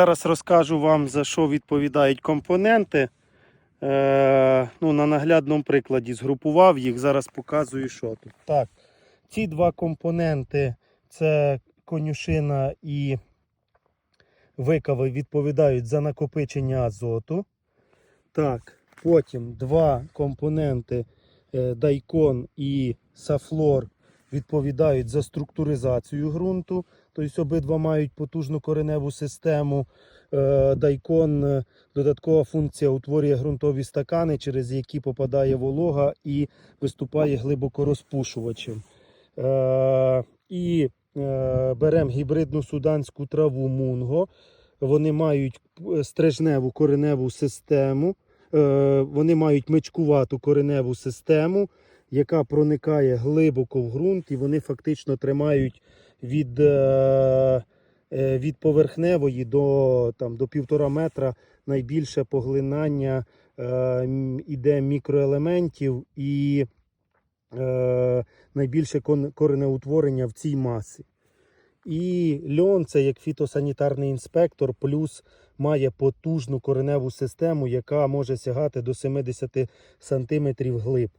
Зараз розкажу вам, за що відповідають компоненти. Е, ну, на наглядному прикладі згрупував їх, зараз показую, що тут. Так, ці два компоненти це конюшина і викави відповідають за накопичення азоту. Так, потім два компоненти е, дайкон і сафлор відповідають за структуризацію ґрунту. Тобто обидва мають потужну кореневу систему. Е, Дайкон е, додаткова функція утворює ґрунтові стакани, через які попадає волога і виступає глибокорозпушувачем. Е, І беремо гібридну суданську траву мунго. Вони мають стрижневу кореневу систему. Вони мають мичкувату кореневу систему, яка проникає глибоко в ґрунт, і вони фактично тримають від, е, е, від поверхневої до, там, до півтора метра найбільше поглинання е, іде мікроелементів і найбільше коренеутворення в цій масі. І льон це як фітосанітарний інспектор, плюс має потужну кореневу систему, яка може сягати до 70 см глиб.